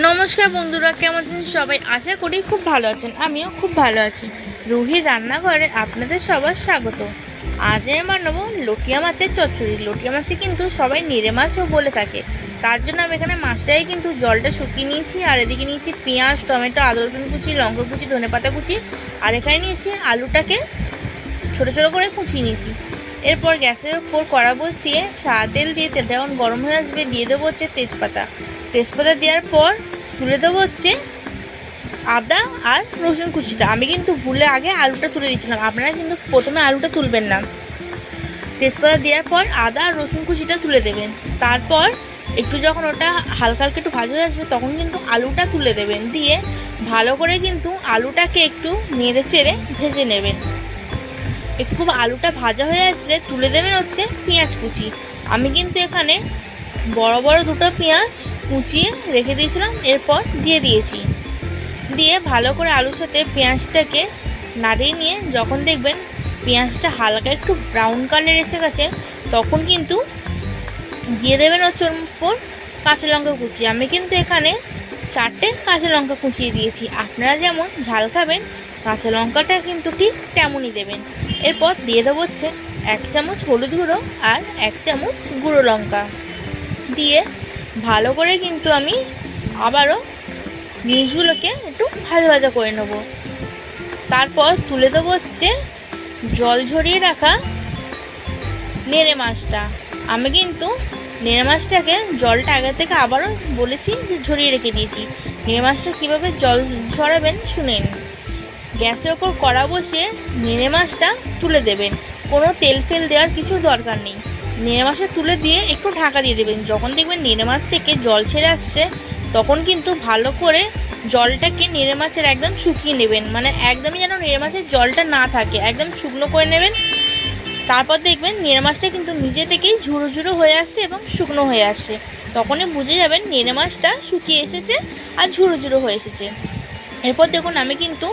নমস্কার বন্ধুরা, কেমন আছেন সবাই? আশা করি খুব ভালো আছেন। আমিও খুব ভালো আছি। রুহির রান্নাঘরে আপনাদের সবার স্বাগত। আজ আমি বানাবো লটিয়া মাছের চচ্চড়ি। লটিয়া মাছে কিন্তু সবাই নিরে মাছও বলে থাকে। তার জন্য আমি এখানে মাছটাই কিন্তু জলটা শুকিয়ে নিয়েছি, আর এদিকে নিয়েছি পেঁয়াজ, টমেটো, আদা, রসুন কুচি, লঙ্কা কুচি ধনে পাতা কুচি, আর এখানে নিয়েছি আলুটাকে ছোটো ছোটো করে কুচিয়ে নিয়েছি। এরপর গ্যাসের উপর কড়া বসিয়ে সাদা তেল দিয়ে তেলটা যখন গরম হয়ে আসবে, দিয়ে দেবো হচ্ছে তেজপাতা। তেজপাতা দেওয়ার পর তুলে দেবো হচ্ছে আদা আর রসুন কুচিটা। আমি কিন্তু ভুলে আগে আলুটা তুলে দিয়েছিলাম, আপনারা কিন্তু প্রথমে আলুটা তুলবেন না। তেজপাতা দেওয়ার পর আদা আর রসুন কুচিটা তুলে দেবেন। তারপর একটু যখন ওটা হালকা হালকা একটু ভাজা হয়ে আসবে, তখন কিন্তু আলুটা তুলে দেবেন। দিয়ে ভালো করে কিন্তু আলুটাকে একটু নেড়ে চেড়ে ভেজে নেবেন। একটু আলুটা ভাজা হয়ে আসলে তুলে দেবেন হচ্ছে পেঁয়াজ কুচি। আমি কিন্তু এখানে বড় বড় দুটো পেঁয়াজ কুচিয়ে রেখে দিয়েছিলাম, এরপর দিয়ে দিয়েছি। দিয়ে ভালো করে আলুর সাথে পেঁয়াজটাকে নাড়িয়ে নিয়ে যখন দেখবেন পেঁয়াজটা হালকা একটু ব্রাউন কালার এসে গেছে, তখন কিন্তু দিয়ে দেবেন হচ্ছে ওর উপর কাঁচা লঙ্কা কুচি। আমি কিন্তু এখানে চারটে কাঁচা লঙ্কা কুচিয়ে দিয়েছি। আপনারা যেমন ঝাল খাবেন, কাঁচা লঙ্কাটা কিন্তু ঠিক তেমনই দেবেন। এরপর দিয়ে দেবো হচ্ছে এক চামচ হলুদ গুঁড়ো আর এক চামচ গুঁড়ো লঙ্কা। দিয়ে ভালো করে কিন্তু আমি আবারও জিনিসগুলোকে একটু ভাজা ভাজা করে নেব। তারপর তুলে দেবো হচ্ছে জল ঝরিয়ে রাখা নেড়ে মাছটা। আমি কিন্তু নেড়ে মাছটাকে জলটা আগে থেকে আবারও বলেছি যে ঝরিয়ে রেখে দিয়েছি। নেড়ে মাছটা কীভাবে জল ঝরাবেন শুনে নিন। গ্যাসের ওপর কড়া বসিয়ে নেড়ে মাছটা তুলে দেবেন। কোনো তেল ফেল দেওয়ার কিছু দরকার নেই। নেড়ে মাছটা তুলে দিয়ে একটু ঢাকা দিয়ে দেবেন। যখন দেখবেন নেড়ে মাছ থেকে জল ছেড়ে আসছে, তখন কিন্তু ভালো করে জলটাকে নেড়ে মাছের একদম শুকিয়ে নেবেন। মানে একদমই যেন নেড়ে মাছের জলটা না থাকে। একদম শুকনো করে নেবেন। তারপর দেখবেন নেড়ে মাছটা কিন্তু নিজে থেকেই ঝুড়ো ঝুড়ো হয়ে আসছে এবং শুকনো হয়ে আসছে। তখনই বুঝে যাবেন নেড়ে মাছটা শুকিয়ে এসেছে আর ঝুড়ো ঝুড়ো হয়ে এসেছে। এরপর দেখুন আমি কিন্তু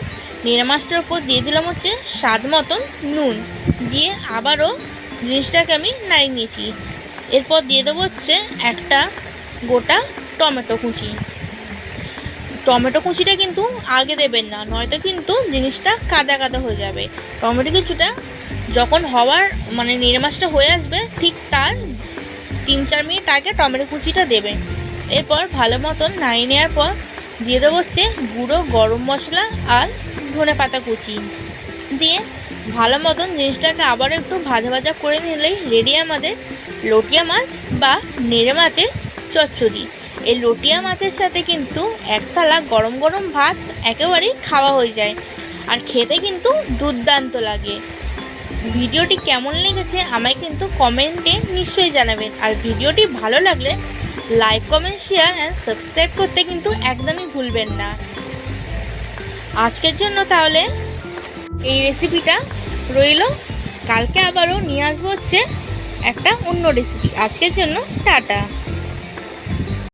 নেড়ে মাছটার উপর দিয়ে দিলাম হচ্ছে স্বাদ মতন নুন। দিয়ে আবারও জিনিসটাকে আমি নাড়িয়ে নিয়েছি। এরপর দিয়ে দেবো হচ্ছে একটা গোটা টমেটো কুচি। টমেটো কুচিটা কিন্তু আগে দেবেন না, নয়তো কিন্তু জিনিসটা কাদা কাদা হয়ে যাবে। টমেটো কুচিটা যখন হওয়ার মানে নেড়ে হয়ে আসবে, ঠিক তার তিন চার মিনিট আগে টমেটো কুচিটা দেবেন। এরপর ভালো মতন নাড়িয়ে নেওয়ার পর দিয়ে দেবো হচ্ছে গুঁড়ো, গরম মশলা আর ধনে পাতা কুচি। দিয়ে ভালো মতন জিনিসটাকে আবার একটু ভাজা ভাজা করে নিলেই রেডি আমাদের লটিয়া মাছ বা নেড়ে মাছের চচ্চড়ি। এই লটিয়া মাছের সাথে কিন্তু এক থালা গরম গরম ভাত একেবারেই খাওয়া হয়ে যায় আর খেতে কিন্তু দুর্দান্ত লাগে। ভিডিওটি কেমন লেগেছে আমায় কিন্তু কমেন্টে নিশ্চয়ই জানাবেন। আর ভিডিওটি ভালো লাগলে like comment share and subscribe করতে কিন্তু একদমই ভুলবেন না। আজকের জন্য তাহলে এই রেসিপিটা রইল। কালকে আবারও নিয়ে আসব হচ্ছে একটা অন্য রেসিপি আজকের জন্য টাটা।